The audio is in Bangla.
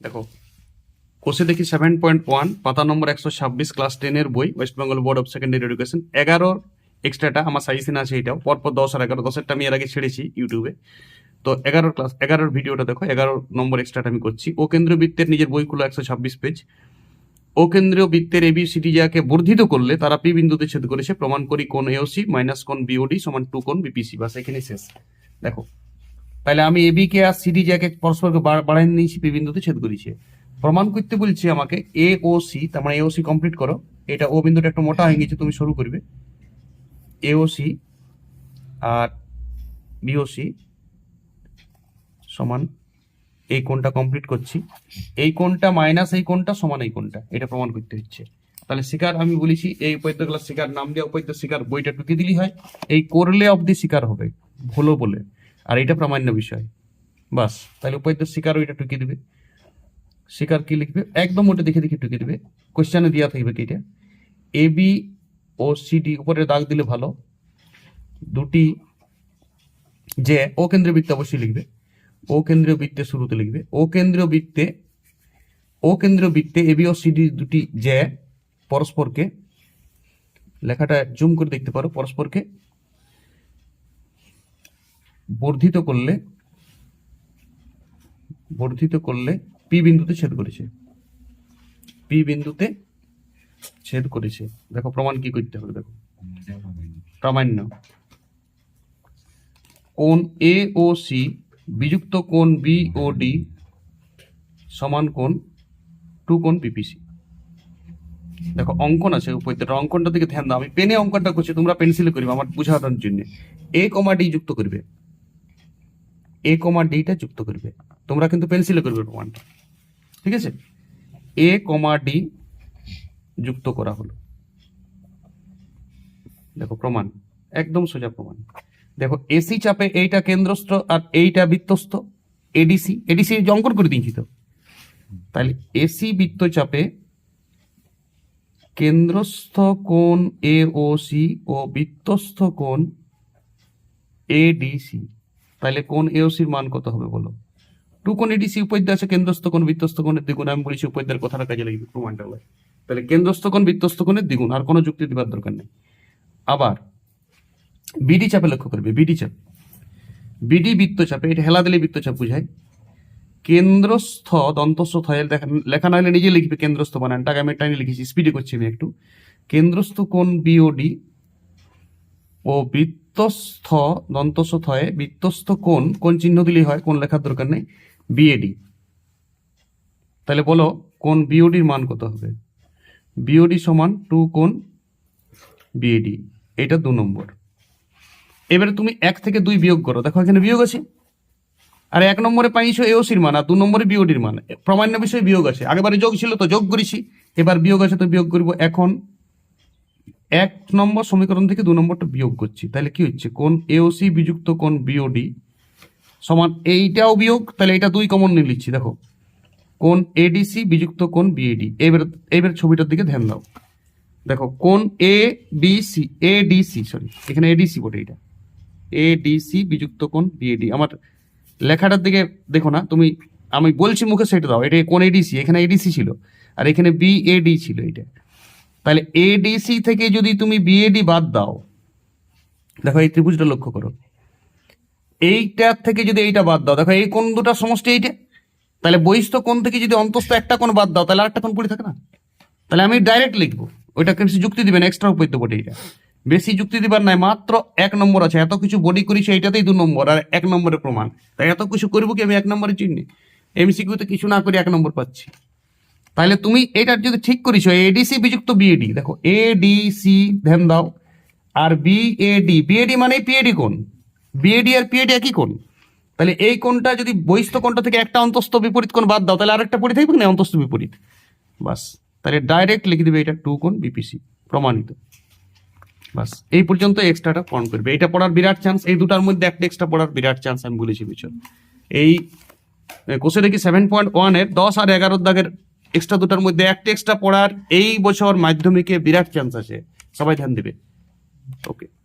দেখো। কোষে দেখি সেভেন পয়েন্ট ওয়ান পাতা নম্বর একশো ছাব্বিশ ক্লাস টেনের বই West Bengal Board of Secondary Education এগারোর এক্সট্রাটা আমার সাজেশন আছে এটাও। পরপর দশ আর এগারো, দশেরটা আমি এর আগে ছেড়েছি ইউটিউবে তো এগারোর ক্লাস এগারোর ভিডিওটা দেখো, এগারো নম্বর এক্সট্রাটা আমি করছি। ও কেন্দ্রীয় বৃত্তের নিজের বইগুলো একশো ছাব্বিশ পেজ ও কেন্দ্রীয় বৃত্তের এবি সিটি যাকে বর্ধিত করলে তারা পি বিন্দুতে ছেদ করেছে। প্রমাণ করি কোন এওসি মাইনাস কোন বিওডি সমান টু কোন বিপিসি বাস এখানে শেষ। দেখো তাহলে আমি এবি কে আর সিডি যাকে পরস্পরকে বাড়- বাড়াই নিয়েছি পি বিন্দুতে ছেদ করেছে। প্রমাণ করতে বলছি আমাকে এ ও সি তার মানে এও সি কমপ্লিট করো। এটা ও বিন্দুটা একটু মোটা হয়ে গেছে, তুমি শুরু করবে। এ ও সি আর বিওসি সমান এই কোণটা কমপ্লিট করছি। এই কোণটা মাইনাস এই কোণটা সমান এই কোণটা, এটা প্রমাণ করতে হচ্ছে। তাহলে শিকার, আমি বলেছি, এই উপদ্যগুলো শিকার, নাম দিয়ে উপদ্য শিকার বইটা টুকে দিলি হয়। এই করলে অবধি শিকার হবে ভুলো বলে। আর এটা প্রামাণ্য বিষয়। বাস, তাহলে উপদ্য শিকার ওইটা টুকে দিবে। শিকার কি লিখবে? একদম ওটা দেখে দেখে টুকে দিবে। কোশ্চেনে দেওয়া থাকবে কি এটা? এ বি ও সি ডি উপরে দাগ দিলে ভালো। দুটি যে ও কেন্দ্রীয় বৃত্তে অবশ্যই লিখবে। ও কেন্দ্রীয় বৃত্তে শুরুতে লিখবে। ও কেন্দ্রীয় বৃত্তে ও কেন্দ্রীয় বৃত্তে এবি ও সিডি দুটি যে পরস্পরকে, লেখাটা জুম করে দেখতে পারো, পরস্পরকে বর্ধিত করলে বর্ধিত করলে পি বিন্দুতে ছেদ করেছে। পি বিন্দুতে ছেদ করেছে। দেখো প্রমাণ কি করতে হবে, দেখো। প্রামাণ্য। কোণ এ ও সি বিযুক্ত কোণ বি ও ডি সমান কোণ টু কোণ পিপিসি দেখো, অঙ্কন আছে উপত্যটা অঙ্কনটা দিকে ধ্যান দাও। আমি পেনে অঙ্কনটা করছি, তোমরা পেন্সিলে করবে, আমার বুঝানোর জন্য। এ কমা ডি যুক্ত করবে। এ কমা ডিটা যুক্ত করবে। তোমরা কিন্তু পেন্সিলে করবে প্রমাণটা ঠিক আছে? এ কমা ডি যুক্ত করা হলো। দেখো প্রমাণ, একদম সোজা প্রমাণ। দেখো এসি চাপে এইটা কেন্দ্রস্থ আর এইটা বৃত্তস্থ। এডিসি এডিসি অঙ্কন করে দিয়েছি তো। তাহলে এসি বৃত্ত চাপে কেন্দ্রস্থ কোণ এ ও সি ও বৃত্তস্থ কোণ এডিসি তাহলে কোণ এওসির মান কত হবে বলো? টু কোণ এডিসি উপদ্য আছে, কেন্দ্রস্থ কোণ বৃত্তস্থ কোণের দ্বিগুণ। আমি বলেছি উপদ্যের কথাটা কাজে লাগবে প্রমাণটা তাহলে কেন্দ্রস্থ কোণ বৃত্তস্থ কোণের দ্বিগুণ, আর কোনো যুক্তি দেওয়ার দরকার নেই। আবার বিডি চাপে লক্ষ্য করবে বিডি চাপ। বিডি বৃত্তচাপে এটা হেলা দিলে বৃত্তচাপ বুঝায়। কেন্দ্রস্থ দন্তস্থ থয়ের লেখা না হলে নিজে লিখবে কেন্দ্রস্থ বানানটাকে আমি টাইনে লিখেছি স্পিডে করছি আমি একটু। কেন্দ্রস্থ কোণ বিওডি ও বৃত্তস্থ দন্তস্থ থয়ে বৃত্তস্থ কোণ কোন চিহ্ন দিলেই হয়, কোন লেখার দরকার নেই? বিএডি তাহলে বলো, কোন বিওডির মান কত হবে? বিওডি সমান টু কোণ বিএডি এটা দু নম্বর। এবারে তুমি এক থেকে দুই বিয়োগ করো। দেখো এখানে বিয়োগ আছে। আর এক নম্বরে পাইছো এওসির মান, আর দু নম্বরে বিওডির মান। প্রমাণ্য বিষয়ে বিয়োগ আছে। আগেবারে যোগ ছিল তো যোগ করেছি। এবার বিয়োগ আছে তো বিয়োগ করব এখন এক নম্বর সমীকরণ থেকে দু নম্বরটা বিয়োগ করছি। তাহলে কি হচ্ছে? কোন এওসি বিযুক্ত, কোন বিওডি সমান এইটাও বিয়োগ, তাহলে এটা দুই কমন নিয়ে নিচ্ছি, দেখো। কোন এডিসি বিযুক্ত, কোন বিএডি এবার এবার ছবিটার দিকে ধ্যান দাও। দেখো, কোন A DC A DC sorry এখানে এডিসি বটে এটা। এ ডিসি বিযুক্ত, কোন বিএডি আমার লেখাটার দিকে দেখো না, তুমি, আমি বলছি মুখে সেটা দাও, এটা কোন এডিসি এখানে এডিসি ছিল, আর এখানে বিএডি ছিল এটা তাহলে এডিসি থেকে যদি তুমি বিএডি বাদ দাও, দেখো এই ত্রিভুজটা লক্ষ্য করো। এইটার থেকে যদি এইটা বাদ দাও, দেখো এই কোন দুটা সমষ্টি এইটা। তাহলে বহিস্থ কোন থেকে যদি অন্তস্থ একটা কোণ বাদ দাও, তাহলে আরেকটা কোন পড়ে থাকে না? তাহলে আমি ডাইরেক্ট লিখব। ওইটা বেশি যুক্তি দিবেন এক্সট্রা উপদ্য বটে এটা বেশি যুক্তি দিবার নাই, মাত্র এক নম্বর আছে। এত কিছু বডি করেছি এইটাতেই দু নম্বর, আর এক নম্বরের প্রমাণ। তাই এত কিছু করব কি আমি এক নম্বরের চিহ্নে এমসিকিউতে কিছু না করে এক নম্বর পাচ্ছি। তাহলে তুমি এটা যদি ঠিক করিছো এডিসি বিযুক্ত বিএডি দেখো এডিসি ধ্যান দাও, আর বিএডি বিএডি মানে পিএডি কোণ। বিএডি আর পিএডি একই কোন তাহলে এই কোনটা যদি বহিস্থ কোণটা থেকে একটা অন্তস্থ বিপরীত কোন বাদ দাও, তাহলে আরেকটা পড়ে থাকবে না অন্তস্থ বিপরীত। বাস, তাহলে ডাইরেক্ট লিখে দিবে এটা টু কোন বিপিসি প্রমাণিত। বাস, এই পর্যন্ত এক্সট্রাটা ফর্ম করবে। এটা পড়ার বিরাট চান্স এই দুটার মধ্যে একটা এক্সট্রা পড়ার বিরাট চান্স আমি বলেছি বিচন এই কোষে দেখি সেভেন পয়েন্ট ওয়ানের দশ আর এগারো দাগের এক্সট্রা দুটার মধ্যে একটা এক্সট্রা পড়ার এই বছর মাধ্যমিকে বিরাট চান্স আছে সবাই ধ্যান দেবে। ওকে